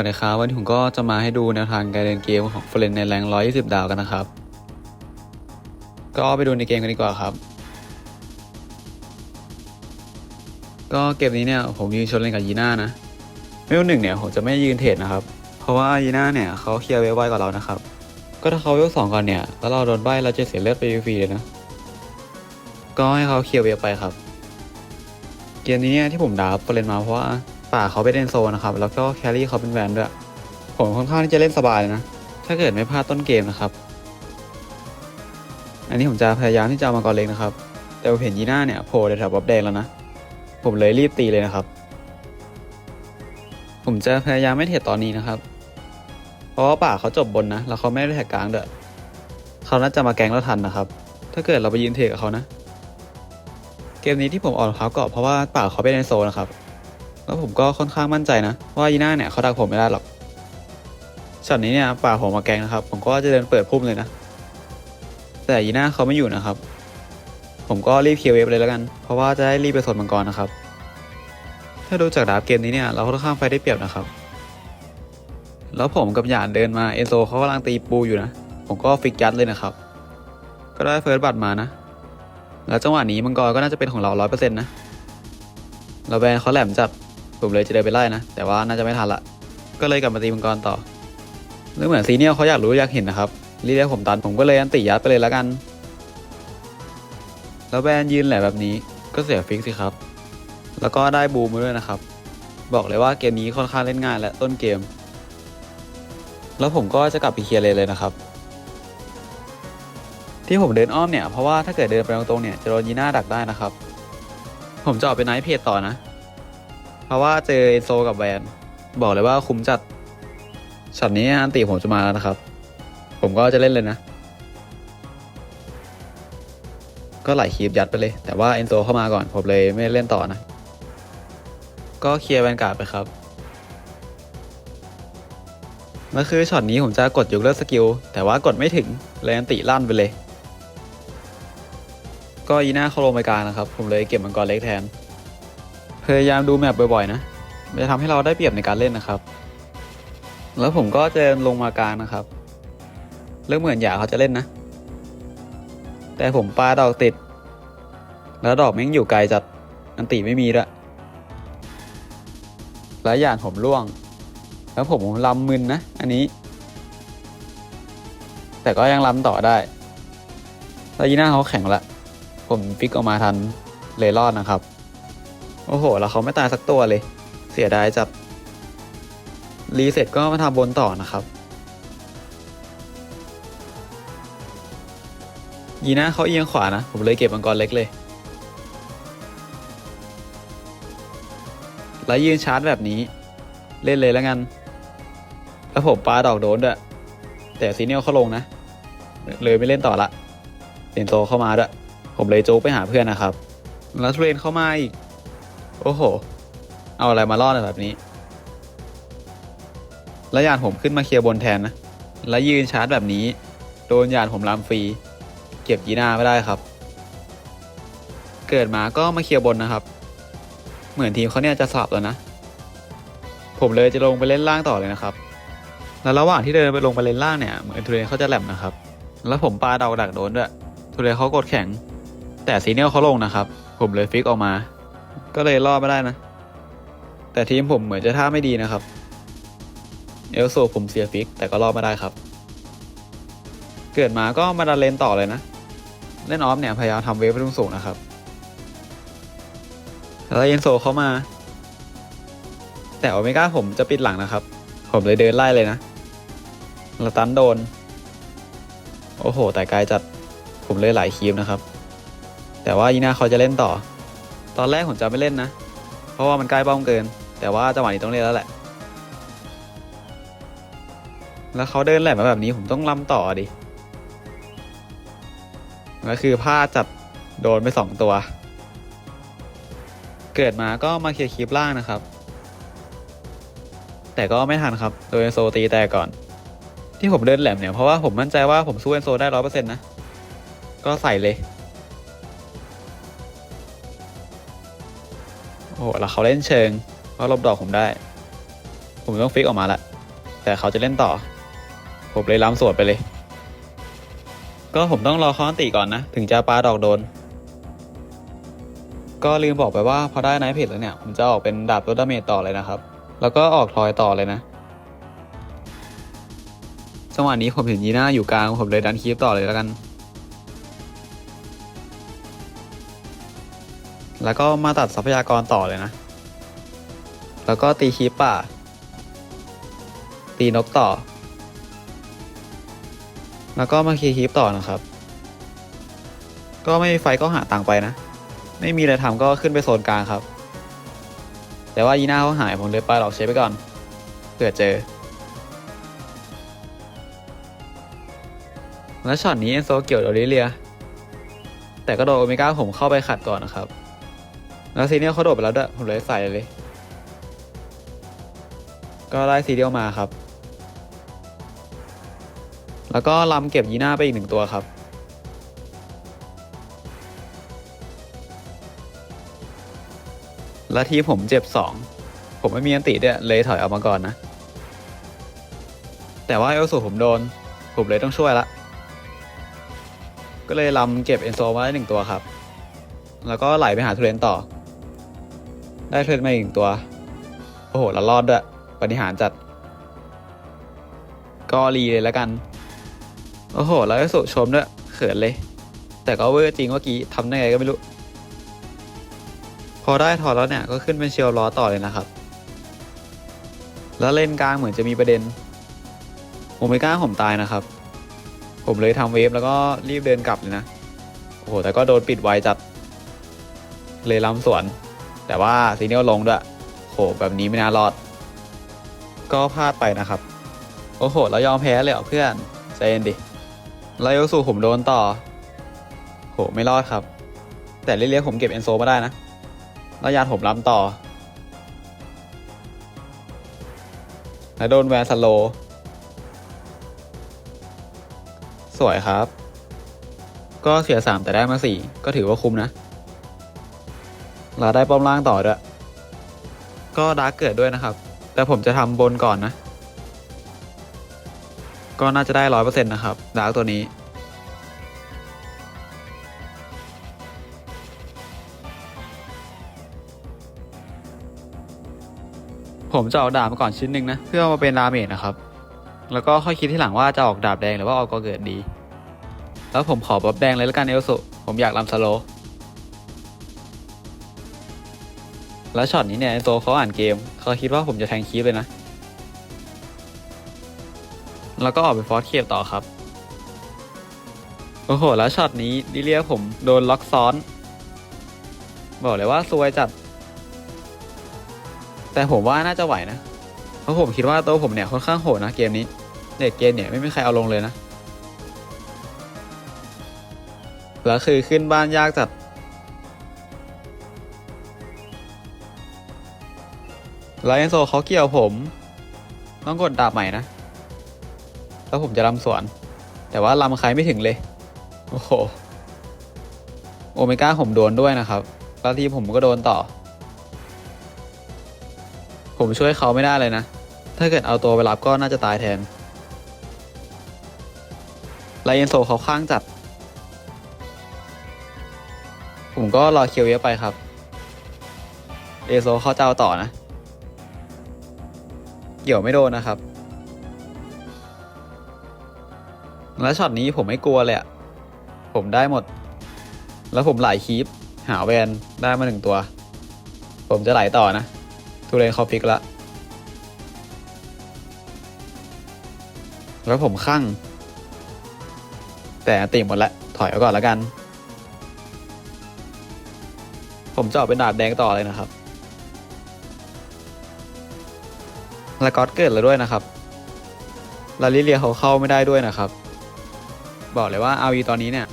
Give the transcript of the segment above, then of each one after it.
วัสดีครับ วันนี้ผมก็จะมาให้ดูแนวทางการเล่นเกมของเฟรนในแรง 120 ดาวกันนะครับ ก็ไปดูในเกมกันดีกว่าครับ ก็เกมนี้เนี่ยผมยืนชนเล่นกับยีน่านะเวลหนึ่งเนี่ยผมจะไม่ยืนเทรดนะครับ เพราะว่ายีน่าเนี่ยเขาเคลียร์เวลไวกว่าเรานะครับ ก็ถ้าเขาเวลสองก่อนเนี่ยแล้วเราโดนใบเราจะเสียเลือดไปฟรีๆเลยนะ ก็ให้เขาเคลียร์เวลไปครับ เกมนี้เนี่ยที่ผมดาบเฟรนมาเพราะว่า ป่าเขาเป็นเล่นโซนะครับ แล้วก็แครี่เขาเป็นแวนด้วย ผมค่อนข้างที่จะเล่นสบายเลยนะ ถ้าเกิดไม่พลาดต้นเกมนะครับ อันนี้ผมจะพยายามที่จะเอามาก่อนเล็กนะครับ แต่ผมเห็นยีน่าเนี่ยโผล่แถบบับแดงแล้วนะ ผมเลยรีบตีเลยนะครับ ผมจะพยายามไม่เทรดตอนนี้นะครับ เพราะว่าป่าเขาจบบนนะ แล้วเขาไม่ได้แท็กกลางเด้อเขาน่าจะมาแกงเราทันนะครับ ถ้าเกิดเราไปยืนเทรดกับเขานะ เกมนี้ที่ผมอ่อนเขาเกาะเพราะว่าป่าเขาเป็นในโซนนะครับ แล้วผมก็ค่อนข้างมั่นใจนะ ว่ายีน่าเนี่ยเขาดักผมไม่ได้หรอกช็อตนี้เนี่ยป่าผมมาแกงนะครับ ผมก็จะเดินเปิดพุ่มเลยนะ แต่ยีน่าเขาไม่อยู่นะครับ ผมก็รีบเคลียร์เวฟเลยแล้วกัน เพราะว่าจะได้รีบไปสดมังกรนะครับ ถ้าดูจากดาบเกมนี้เนี่ยเราค่อนข้างไฟได้เปรียบนะครับ แล้วผมกับหยานเดินมาเอนโซเขากำลังตีปูอยู่นะ ผมก็ฟิกยัดเลยนะครับ ก็ได้เฟิร์สบัตรมานะ แล้วจังหวะนี้มังกรก็น่าจะเป็นของเราร้อยเปอร์เซ็นต์นะ เราแบนเขาแหลมจัด ผมเลยจะเดินไปไล่นะ แต่ว่าน่าจะไม่ทันละ ก็เลยกลับมาตีมังกรต่อแล้วเหมือนซีเนียลเขาอยากรู้อยากเห็นนะครับรีเรียกผมตันผมก็เลยอันติยัดไปเลยแล้วกัน แล้วแบนยืนแหลมแบบนี้ก็เสียฟิกสิครับ แล้วก็ได้บูมมาด้วยนะครับ บอกเลยว่าเกมนี้ค่อนข้างเล่นง่ายและต้นเกม แล้วผมก็จะกลับไปเคลียร์เลยเลยนะครับ ที่ผมเดินอ้อมเนี่ยเพราะว่าถ้าเกิดเดินไปตรงๆเนี่ยจะโดนยีน่าดักได้นะครับ ผมจะออกไปไนท์เพจต่อนะ เพราะว่าเจอเอนโซกับแวนบอกเลยว่าคุ้มจัดช็อตนี้อันติผมจะมาแล้วนะครับ ผมก็จะเล่นเลยนะ ก็ไหลคีบยัดไปเลย แต่ว่าเอนโซเข้ามาก่อน ผมเลยไม่เล่นต่อนะ ก็เคลียร์แวนการ์ดไปครับแล้วคือช็อตนี้ผมจะกดยกเลิกสกิล แต่ว่ากดไม่ถึงเลยอันติลั่นไปเลย ก็ยีน่าเข้าลงไปกลางนะครับ ผมเลยเก็บมังกรเล็กแทน พยายามดูแมปบ่อยๆนะจะทำให้เราได้เปรียบในการเล่นนะครับ แล้วผมก็จะลงมากลางนะครับ เรื่องเหมือนหยาเขาจะเล่นนะ แต่ผมปาดอกติด แล้วดอกแม่งอยู่ไกลจัด อันติไม่มีละแล้วอย่างผมร่วง แล้วผมลำมึนนะ อันนี้ แต่ก็ยังลำต่อได้ แล้วยีน่าเขาแข็งละ ผมฟิกออกมาทันเลยรอดนะครับ โอ้โห แล้วเขาไม่ตายสักตัวเลย เสียดายจัด รีเซ็ตก็มาทำบนต่อนะครับ ยีน่าเขาเอียงขวานะ ผมเลยเก็บมังกรเล็กเลย แล้วยืนชาร์จแบบนี้ เล่นเลยแล้วกัน แล้วผมปาดอกโดนด้วย แต่ซีเนียลเขาลงนะ เลยไม่เล่นต่อละเซนโซเข้ามาด้วย ผมเลยโจ๊กไปหาเพื่อนนะครับ แล้วเทรนเข้ามาอีก โอ้โห เอาอะไรมาล่อในแบบนี้ แล้วยานผมขึ้นมาเคลียร์บนแทนนะ แล้วยืนชาร์จแบบนี้ โดนยานผมลามฟรี เก็บยีน่าไม่ได้ครับ เกิดมาก็มาเคลียร์บนนะครับ เหมือนทีมเขาเนี่ยจะสลับแล้วนะ ผมเลยจะลงไปเล่นล่างต่อเลยนะครับ แล้วระหว่างที่เดินไปลงไปเล่นล่างเนี่ย เหมือนทุเรนเขาจะแหลมนะครับ แล้วผมปาเดาดักโดนด้วยทุเรนเขากดแข็ง แต่ซีเนียลเขาลงนะครับ ผมเลยฟิกออกมา ก็เลยรอดไม่ได้นะ แต่ทีมผมเหมือนจะท่าไม่ดีนะครับ เอลโซผมเสียฟิก แต่ก็รอดไม่ได้ครับ เกิดมาก็มาดันเลนต่อเลยนะ เล่นออฟเนี่ยพยายามทำเวฟไปตรงสูงนะครับ แล้วเอนโซเข้ามา แต่โอเมก้าผมจะปิดหลังนะครับ ผมเลยเดินไล่เลยนะแล้วตันโดน โอ้โห แต่ไกลจัดผมเลยหลายคีมนะครับ แต่ว่ายีน่าเขาจะเล่นต่อ ตอนแรกผมจะไม่เล่นนะ เพราะว่ามันใกล้เป้าเกิน แต่ว่าจังหวะนี้ต้องเล่นแล้วแหละ แล้วเขาเดินแหลมมาแบบนี้ผมต้องล้ำต่อดิก็คือพลาดจัดโดนไปสองตัว เกิดมาก็มาเคลียร์คลิปล่างนะครับ แต่ก็ไม่ทันครับ โดยโซตีแต่ก่อน ที่ผมเดินแหลมเนี่ยเพราะว่าผมมั่นใจว่าผมสู้เอนโซได้ร้อยเปอร์เซ็นต์นะ ก็ใส่เลย อ้โหแล้วเขาเล่นเชิงเขาลบดอกผมได้ ผมต้องฟิกออกมาละแต่เขาจะเล่นต่อ ผมเลยล้ำสวดไปเลย ก็ผมต้องรอเขาอันติก่อนนะ ถึงจะปาดอกโดน ก็ลืมบอกไปว่าพอได้ไนท์เพจแล้วเนี่ย ผมจะออกเป็นดาบลดดาเมจต่อเลยนะครับ แล้วก็ออกทอยต่อเลยนะจังหวะนี้ผมเห็นยีน่าอยู่กลางผมเลยดันคีฟต่อเลยแล้วกัน แล้วก็มาตัดทรัพยากรต่อเลยนะ แล้วก็ตีคีปป่า ตีนกต่อ แล้วก็มาคีคีปต่อนะครับ ก็ไม่มีไฟก็หาตังไปนะ ไม่มีอะไรทำก็ขึ้นไปโซนกลางครับ แต่ว่ายีน่าเขาหายผมเลยไปหลอกเชฟไปก่อนเผื่อเจอ แล้วช็อตนี้เอนโซเกี่ยวโดริเลีย แต่ก็โดนโอเมก้าผมเข้าไปขัดก่อนนะครับ แล้วซีเนียลเขาโดดไปแล้วด้วยผมเลยใส่เลย ก็ได้ซีเรียลมาครับ แล้วก็ลำเก็บยีน่าไปอีกหนึ่งตัวครับ แล้วทีมผมเจ็บสองผมไม่มีอันติด้วยเลยถอยออกมาก่อนนะ แต่ว่าเอลสูผมโดน ผมเลยต้องช่วยละ ก็เลยลำเก็บเอนโซมาได้หนึ่งตัวครับแล้วก็ไหลไปหาทุเรนต่อ ได้ทุเรนมาอีกหนึ่งตัว โอ้โหแล้วรอดด้วยปฏิหารจัด ก็รีเลยแล้วกัน โอ้โห แล้วเอลสูชมด้วย เขินเลย แต่ก็เวอร์จริงเมื่อกี้ทำได้ไงก็ไม่รู้ พอได้ถอดแล้วเนี่ย ก็ขึ้นเป็นเชลล้อต่อเลยนะครับ แล้วเล่นกลางเหมือนจะมีประเด็นโอเมก้าผมตายนะครับ ผมเลยทำเวฟแล้วก็รีบเดินกลับเลยนะ โอ้โห แต่ก็โดนปิดไวจัด เลยล้ำสวน แต่ว่าซีเนียลลงด้วยโหแบบนี้ไม่น่ารอด ก็พลาดไปนะครับ โอ้โหแล้วยอมแพ้เลยเหรอเพื่อนใจเย็นดิแล้วโยสู่ผมโดนต่อ โหไม่รอดครับ แต่เรียกๆผมเก็บเอนโซมาได้นะแล้วยานผมล้ำต่อแล้วโดนแวนสโล สวยครับ ก็เสียสามแต่ได้มาสี่ก็ถือว่าคุ้มนะ เราได้ป้อมล่างต่อด้วย ก็ดาร์กเกิดด้วยนะครับ แต่ผมจะทำบนก่อนนะ ก็น่าจะได้ร้อยเปอร์เซ็นต์นะครับ ดาร์กตัวนี้ ผมจะออกดาบมาก่อนชิ้นหนึ่งนะ เพื่อเอามาเป็นดาเมจนะครับ แล้วก็ค่อยคิดที่หลังว่าจะออกดาบแดงหรือว่าออกกอเกิดดี แล้วผมขอบ๊อบแดงเลยแล้วกันเอลสุผมอยากลำสโลว์ แล้วช็อตนี้เนี่ยไอโซเขาอ่านเกมเขาคิดว่าผมจะแทงคีปเลยนะ แล้วก็ออกไปฟอสเคปต่อครับ โอ้โห แล้วช็อตนี้ดิเลียผมโดนล็อกซ้อน บอกเลยว่าซวยจัด แต่ผมว่าน่าจะไหวนะ เพราะผมคิดว่าโตผมเนี่ยค่อนข้างโหดนะเกมนี้เด็กเกมเนี่ยไม่มีใครเอาลงเลยนะ แล้วคือขึ้นบ้านยากจัด ไลเอนโซเขาเกี่ยวผม ต้องกดดาบใหม่นะ แล้วผมจะลำสวน แต่ว่าลำใครไม่ถึงเลย โอ้โห โอเมก้าผมโดนด้วยนะครับแล้วทีผมก็โดนต่อ ผมช่วยเขาไม่ได้เลยนะ ถ้าเกิดเอาตัวไปรับก็น่าจะตายแทนไลเอนโซเขาข้างจัด ผมก็รอเคียวเยอะไปครับ เอโซเขาจะเอาต่อนะ เกี่ยวไม่โดนนะครับ แล้วช็อตนี้ผมไม่กลัวเลยอะผมได้หมด แล้วผมไหลคีปหาแวนได้มาหนึ่งตัว ผมจะไหลต่อนะทุเรนเขาพลิกละ แล้วผมข้างแต่ติหมดแล้วถอยไว้ก่อนแล้วกัน ผมจะออกเป็นดาบแดงต่อเลยนะครับ แล้วก็อตเกิดแล้วด้วยนะครับลาลิเลียเขาเข้าไม่ได้ด้วยนะครับ บอกเลยว่า RV ตอนนี้เนี่ย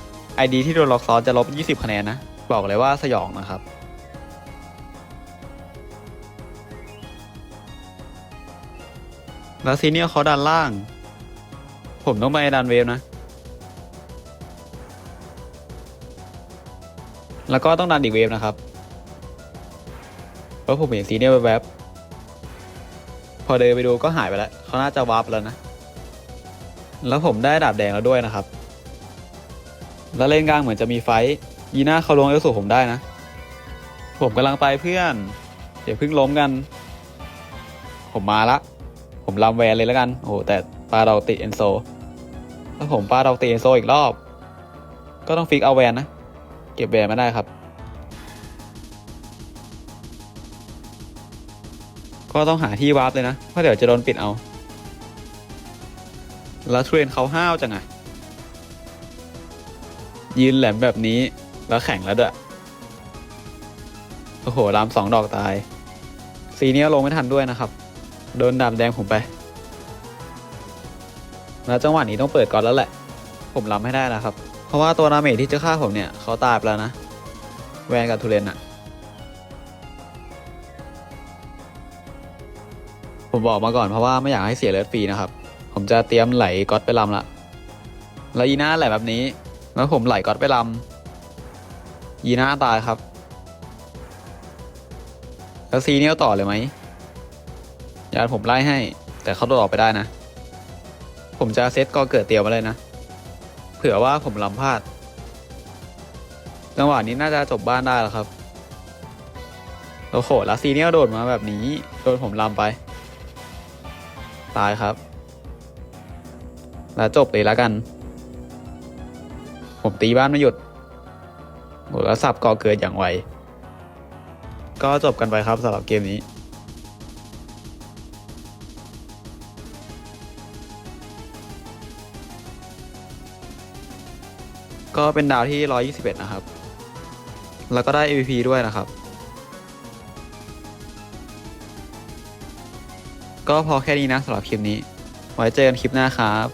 ID ที่โดนล็อกซอนจะลบ 20 คะแนนนะ บอกเลยว่าสยองนะครับแล้วซีเนียเขาดันล่าง ผมต้องไปดันเวฟนะ แล้วก็ต้องดันอีกเวฟนะครับ เพราะผมเห็นซีเนียแวบๆ พอเดินไปดูก็หายไปแล้วเขาน่าจะวาร์ปแล้วนะ แล้วผมได้ดาบแดงแล้วด้วยนะครับ แล้วเลนกลางเหมือนจะมีไฟยีน่าเขาลงเอลสูผมได้นะ ผมกำลังไปเพื่อนเดี๋ยวเพิ่งล้มกัน ผมมาละ ผมลำแวนเลยแล้วกัน โอ้แต่ปลาเราติดเอนโซถ้าผมปลาเราติเอนโซอีกรอบ ก็ต้องฟิกเอาแวนนะ เก็บแวนไมาได้ครับ ก็ต้องหาที่วาร์ปเลยนะ เพราะเดี๋ยวจะโดนปิดเอา แล้วเทรนเขาห้าวจังอะยืนแหลมแบบนี้แล้วแข่งแล้วด้วยโอ้โหรามสองดอกตาย สีนี้ลงไม่ทันด้วยนะครับ โดนดาบแดงผมไป แล้วจังหวะนี้ต้องเปิดก่อนแล้วแหละ ผมรำให้ได้นะครับ เพราะว่าตัวนาเมที่จะฆ่าผมเนี่ยเขาตายไปแล้วนะ แวนกับทูเรนอะ ผมบอกมาก่อนเพราะว่าไม่อยากให้เสียเลือดฟรีนะครับ ผมจะเตรียมไหลก๊อตไปลำละแล้วยีน่าไหลแบบนี้ แล้วผมไหลก๊อตไปลำยีน่าตายครับ แล้วซีเนียลต่อเลยไหมยานผมไล่ให้ แต่เขาโดดออกไปได้นะ ผมจะเซตกอเกิดเตียมมาเลยนะ เผื่อว่าผมลำพลาด จังหวะนี้น่าจะจบบ้านได้แล้วครับโอ้โหแล้วซีเนียลโดดมาแบบนี้ โดนผมลำไป ตายครับ แล้วจบเลยแล้วกัน ผมตีบ้านไม่หยุดโหแล้วสับก่อเกิดอย่างไว ก็จบกันไปครับสำหรับเกมนี้ก็เป็นดาวที่ 121 นะครับ แล้วก็ได้ MVP ด้วยนะครับ ก็พอแค่นี้นะสำหรับคลิปนี้ ไว้เจอกันคลิปหน้าครับ